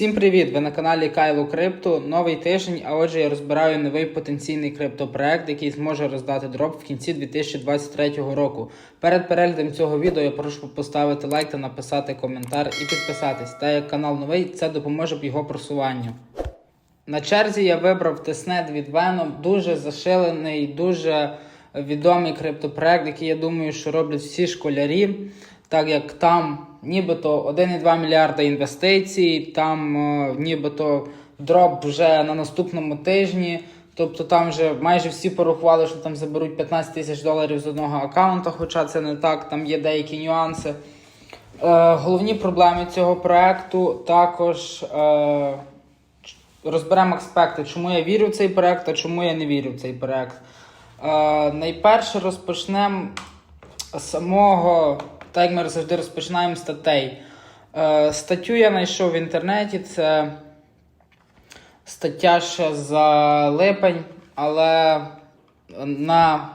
Всім привіт! Ви на каналі Кайло Крипто. Новий тиждень, а отже, я розбираю новий потенційний криптопроект, який зможе роздати дроп в кінці 2023 року. Перед переглядом цього відео я прошу поставити лайк та написати коментар і підписатись. Та як канал новий, це допоможе в його просуванню. На черзі я вибрав тиснет від Venom, дуже зашилений, дуже відомий криптопроект, який я думаю, що роблять всі школярі, так як там нібито 1,2 мільярда інвестицій, там е, нібито дроп вже на наступному тижні. Тобто там вже майже всі порахували, що там заберуть 15 тисяч доларів з одного аккаунта, хоча це не так, там є деякі нюанси. Е, головні проблеми цього проекту також. Е, розберемо аспекти, чому я вірю в цей проект, а чому я не вірю в цей проект. Е, найперше розпочнемо самого, так як ми завжди розпочинаємо статей. Е, статтю я знайшов в інтернеті, це стаття ще за липень, але на...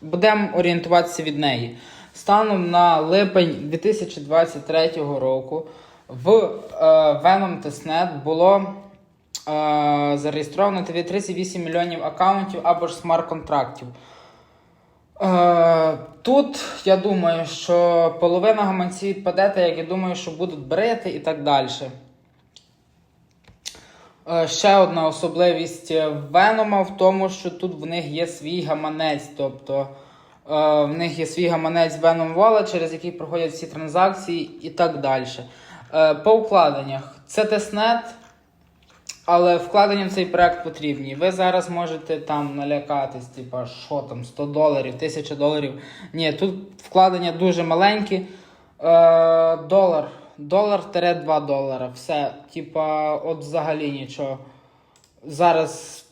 будемо орієнтуватися від неї. Станом на липень 2023 року в е, Venom Testnet було е, зареєстровано 38 мільйонів аккаунтів або ж смарт-контрактів. Тут я думаю, що половина гаманців відпаде, як я думаю, що будуть брити і так далі. Е, Ще одна особливість Венома в тому, що тут в них є свій гаманець. Тобто е, в них є свій гаманець Venom Wallet, через який проходять всі транзакції і так далі. Е, По вкладеннях це тестнет, але вкладення в цей проект потрібні. Ви зараз можете там налякатись, типа, що там, 100 доларів, 1000 доларів. Ні, тут вкладення дуже маленькі. Е, долар. Долар-2 долара. Все. Типа, от взагалі нічого. Зараз.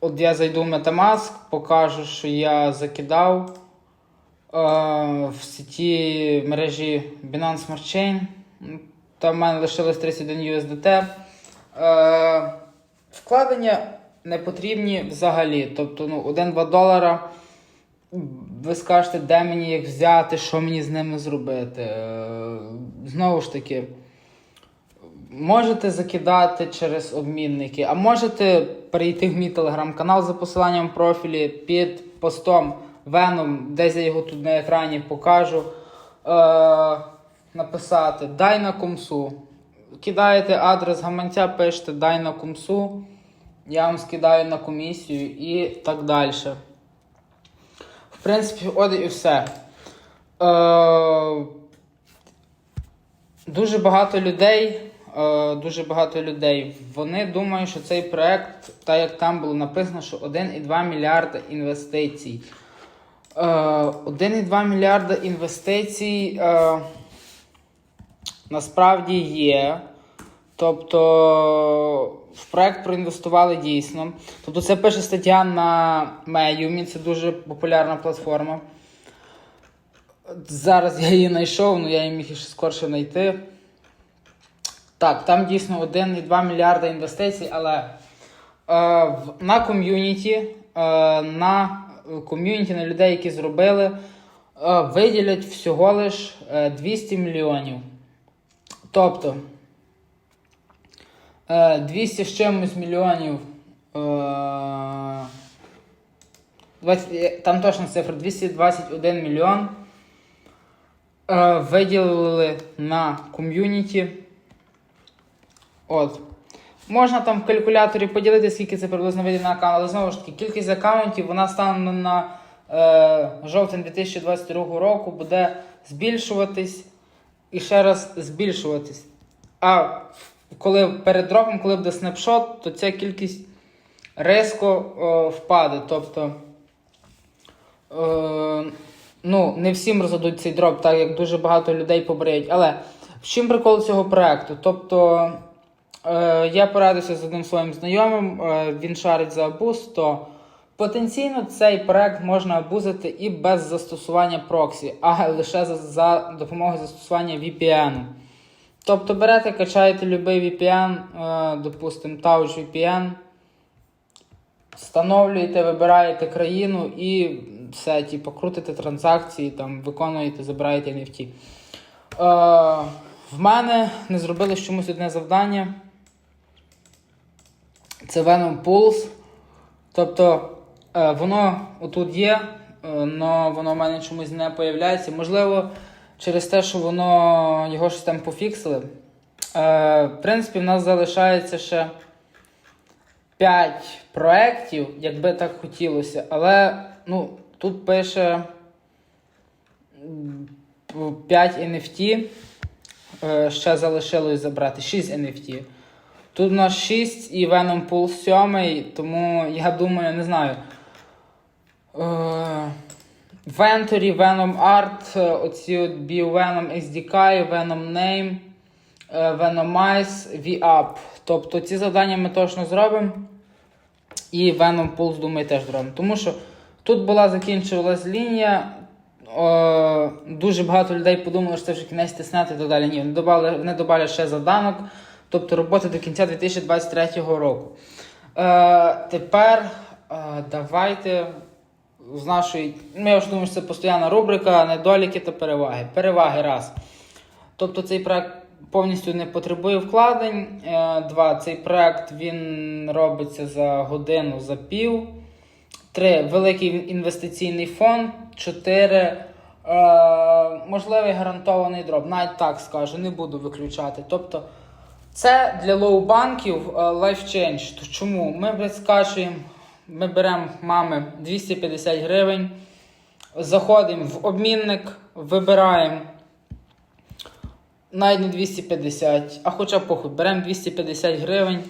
От я зайду в Metamask, покажу, що я закидав е, в сеті мережі Binance Smart Chain. Там в мене лишилось 31 USDT. Е, вкладення не потрібні взагалі. Тобто, ну, 1-2 долара. Ви скажете, де мені їх взяти, що мені з ними зробити. Е, Знову ж таки, можете закидати через обмінники, а можете перейти в мій телеграм-канал за посиланням профілі під постом Venom, десь я його тут на екрані покажу. Е, написати Дай на комсу. Кидаєте адрес гаманця, пишете Дай на комсу. Я вам скидаю на комісію і так далі. В принципі, от і все. Е, дуже багато людей. Е, дуже багато людей. Вони думають, що цей проект, так як там було написано, що 1,2 мільярда інвестицій. Е, 1,2 мільярда інвестицій е, насправді є. Тобто в проект проінвестували дійсно. Тобто це пише стаття на Medium, це дуже популярна платформа. Зараз я її знайшов, але я її міг ще скорше знайти. Так, там дійсно 1,2 мільярда інвестицій, але е, на ком'юніті, е, на ком'юніті, на людей, які зробили, е, виділять всього лиш е, 200 мільйонів. Тобто е, 200 з чимось мільйонів. Е, 20, е, там точна цифра 221 мільйон. Е, виділили на ком'юніті. От. Можна там в калькуляторі поділити, скільки це приблизно вийде на аккаунт, але знову ж таки, кількість аккаунтів вона стане на е, жовтень 2022 року буде збільшуватись і ще раз збільшуватись. А коли перед дропом, коли буде снапшот, то ця кількість різко е, впаде. Тобто, е, ну, не всім роздадуть цей дроп, так як дуже багато людей побриють. Але в чим прикол цього проекту? Тобто, е, я порадився з одним своїм знайомим, е, він шарить за абуз, то потенційно цей проект можна абузити і без застосування проксі, а лише за, за допомогою застосування VPN. Тобто берете, качаєте будь-який VPN, е, допустимо, Touch VPN, встановлюєте, вибираєте країну і все, типу, крутите транзакції, там, виконуєте, забираєте NFT. Е, В мене не зробили чомусь одне завдання. Це Venom Pulse. Тобто воно отут є, але воно в мене чомусь не появляється. Можливо, через те, що воно його щось там пофіксили. Е, в принципі, в нас залишається ще 5 проєктів, якби так хотілося. Але ну, тут пише 5 NFT. Е, ще залишилось забрати 6 NFT. Тут у нас 6 і Venom Pool 7, тому я думаю, не знаю. Ventory, Venom Art, оці от BioVenom SDK, Venom Name, Venomize, V-Up. Тобто ці завдання ми точно зробимо. І Venom Pulse, думаю, теж зробимо. Тому що тут була закінчувалась лінія. Е, дуже багато людей подумали, що це вже кінець тиснати і. Ні, вони добавили, ще завданок, тобто роботи до кінця 2023 року. Е, тепер е, давайте з нашої. Ну, я вже що це постійна рубрика недоліки та переваги. Переваги раз. Тобто цей проект повністю не потребує вкладень. Е, Два, цей проект він робиться за годину, за пів. Три. Великий інвестиційний фонд. Чотири. Е, можливий гарантований дроб. Навіть так скажу, не буду виключати. Тобто, це для лоу-банків change. Чому? Ми скачуємо, ми беремо мами 250 гривень, заходимо в обмінник, вибираємо навіть не 250, а хоча похуй, беремо 250 гривень.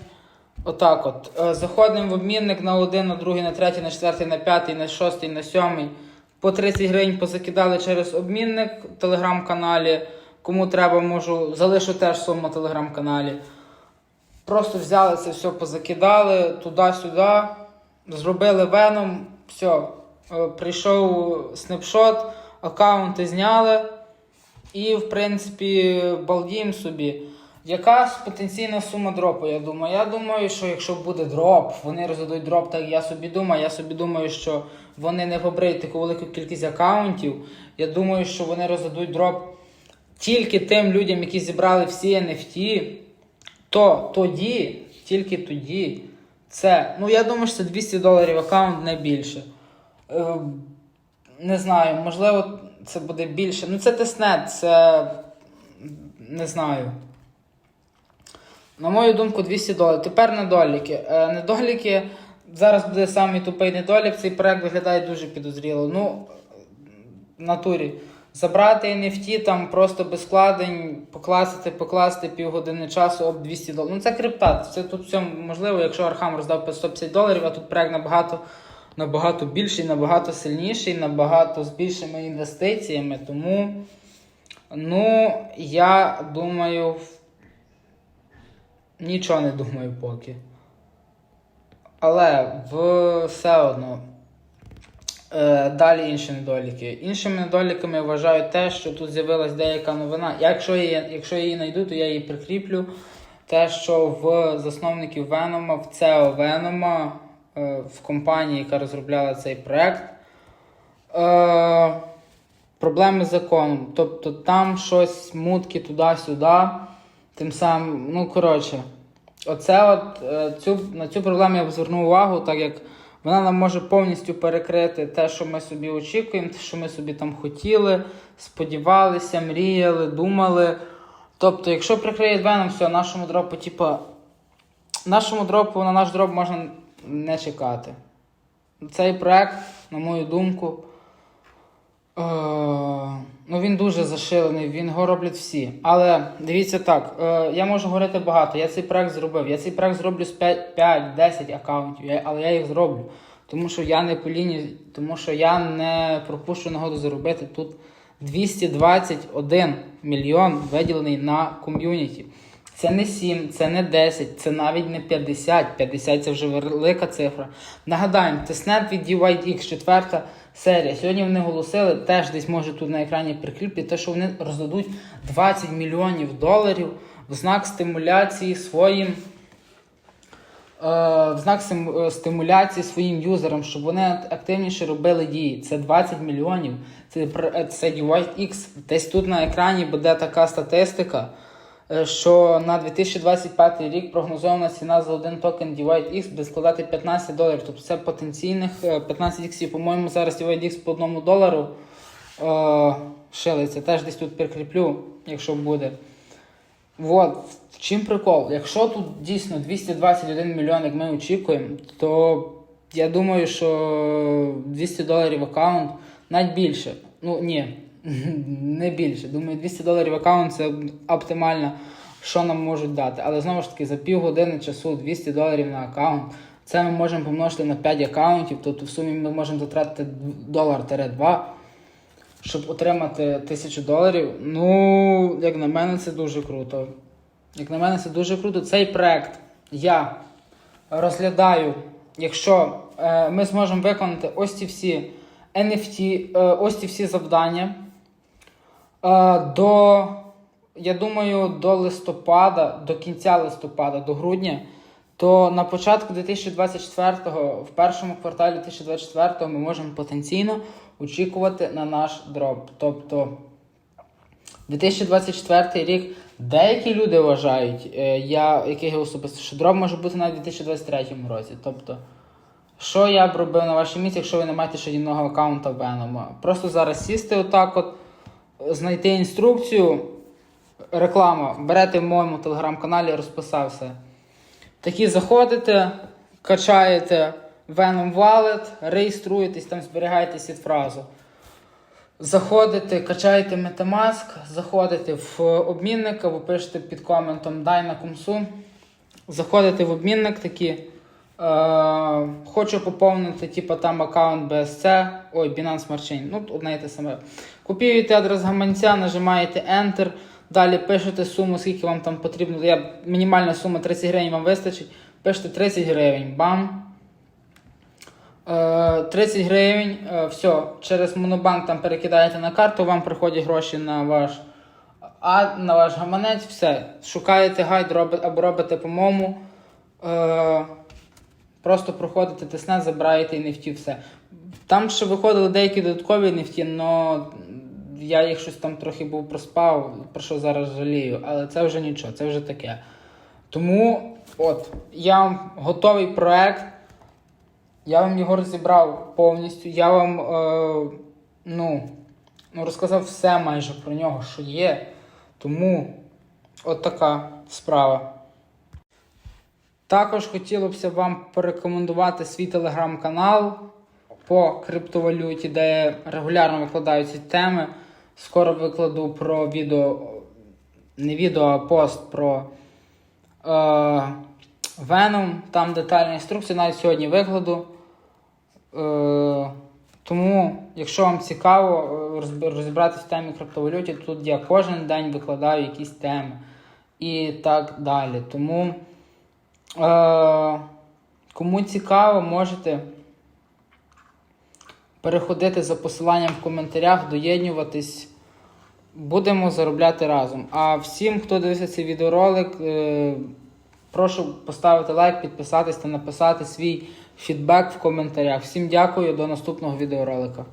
Отак от. Е, Заходимо в обмінник на один, на другий, на третій, на четвертий, на п'ятий, на шостий, на сьомий. По 30 гривень позакидали через обмінник в телеграм-каналі. Кому треба, можу залишу теж суму в телеграм-каналі. Просто взяли це все, позакидали туди-сюди, зробили веном, все. Прийшов снапшот, аккаунти зняли. І, в принципі, балдіємо собі. Яка потенційна сума дропу, я думаю? Я думаю, що якщо буде дроп, вони роздадуть дроп, так я собі думаю. Я собі думаю, що вони не побриють таку велику кількість аккаунтів. Я думаю, що вони роздадуть дроп тільки тим людям, які зібрали всі NFT, то тоді, тільки тоді, це. Ну, я думаю, що це 200 доларів аккаунт, не більше. Е, не знаю, можливо, це буде більше. Ну, це тестнет, це. Не знаю. На мою думку, 200 доларів. Тепер недоліки. Е, недоліки. Зараз буде самий тупий недолік. Цей проект виглядає дуже підозріло. Ну, в натурі. Забрати NFT там просто без вкладень, покласти, покласти півгодини часу об 200 доларів. Ну це крипта. Це тут все можливо, якщо Архам роздав 550 доларів, а тут проект набагато, набагато більший, набагато сильніший, набагато з більшими інвестиціями. Тому, ну, я думаю, нічого не думаю поки. Але в- все одно. Е, далі інші недоліки. Іншими недоліками я вважаю те, що тут з'явилась деяка новина. Якщо я, якщо я її знайду, то я її прикріплю. Те, що в засновників Венома, в CEO Венома, е, в компанії, яка розробляла цей проект, е, проблеми з законом. Тобто там щось мутки туди-сюди. Тим самим, ну коротше, оце от цю, на цю проблему я б звернув увагу, так як вона нам може повністю перекрити те, що ми собі очікуємо, те, що ми собі там хотіли, сподівалися, мріяли, думали. Тобто, якщо прикриє веном, все, нашому дропу, типа, нашому дропу на наш дроп можна не чекати. Цей проект, на мою думку, ну він дуже зашилений, він його роблять всі. Але дивіться так, е, я можу говорити багато. Я цей проект зробив. Я цей проект зроблю з 5-10 аккаунтів, але я їх зроблю. Тому що я не по лінії, тому що я не пропущу нагоду заробити тут 221 мільйон виділений на ком'юніті. Це не 7, це не 10, це навіть не 50. 50 це вже велика цифра. Нагадаємо, тиснет від DYDX, четверта серія. Сьогодні вони оголосили, теж десь може тут на екрані прикріплять, те, що вони роздадуть 20 мільйонів доларів в знак стимуляції своїм. е, В знак е, стимуляції своїм юзерам, щоб вони активніше робили дії. Це 20 мільйонів. Це, це DYX. Десь тут на екрані буде така статистика. Е, що на 2025 рік прогнозована ціна за один токен Divide X буде складати 15 доларів. Тобто це потенційних е, 15 іксів. По-моєму, зараз Divide X по одному долару е, шилиться. Теж десь тут прикріплю, якщо буде. Вот. В чим прикол? Якщо тут дійсно 221 мільйон, як ми очікуємо, то я думаю, що 200 доларів аккаунт навіть більше. Ну ні, не більше. Думаю, 200 доларів аккаунт це оптимально, що нам можуть дати. Але знову ж таки, за півгодини часу 200 доларів на аккаунт. Це ми можемо помножити на 5 аккаунтів, тобто в сумі ми можемо затратити долар-два, щоб отримати 1000 доларів. Ну, як на мене, це дуже круто. Як на мене, це дуже круто. Цей проект я розглядаю, якщо е, ми зможемо виконати ось ці всі NFT, е, ось ці всі завдання. До, я думаю, до листопада, до кінця листопада, до грудня, то на початку 2024-го, в першому кварталі 2024-го ми можемо потенційно очікувати на наш дроп. Тобто 2024 рік деякі люди вважають, е, я який я особисто, що дроп може бути у 2023 році. Тобто, що я б робив на вашому місці, якщо ви не маєте ще одного аккаунта Venom? Просто зараз сісти отак, от, знайти інструкцію, реклама, берете в моєму телеграм-каналі, розписався. Такі заходите, качаєте Venom Wallet, реєструєтесь, там зберігаєте сід-фразу. Заходите, качаєте Metamask, заходите в обмінник або пишете під коментом дай на комсу. Заходите в обмінник такі. Е, хочу поповнити типу, там аккаунт BSC, ой, Binance Smart Chain, ну одне і те саме. Копіюєте адрес гаманця, нажимаєте Enter, далі пишете суму, скільки вам там потрібно. Я, мінімальна сума 30 гривень вам вистачить. Пишете 30 гривень, бам. Е, 30 гривень, е, все, через Монобанк там перекидаєте на карту, вам приходять гроші на ваш, а, на ваш гаманець, все. Шукаєте гайд або робите по-моєму. Просто проходите тестнет, забираєте NFT, все. Там ще виходили деякі додаткові NFT, але я їх щось там трохи був проспав, про що зараз жалію, але це вже нічого, це вже таке. Тому от, я вам готовий проект. Я вам його розібрав повністю. Я вам е, ну, ну, розказав все майже про нього, що є. Тому от така справа. Також хотілося б вам порекомендувати свій телеграм-канал по криптовалюті, де я регулярно викладаю ці теми. Скоро викладу про відео, не відео, а пост про е, Venom. Там детальна інструкція, навіть сьогодні викладу. Е, тому, якщо вам цікаво е, розібратися в темі криптовалюті, тут я кожен день викладаю якісь теми і так далі. Тому, е, кому цікаво, можете переходити за посиланням в коментарях, доєднюватись. Будемо заробляти разом. А всім, хто дивився цей відеоролик, е, прошу поставити лайк, підписатись та написати свій фідбек в коментарях. Всім дякую, до наступного відеоролика.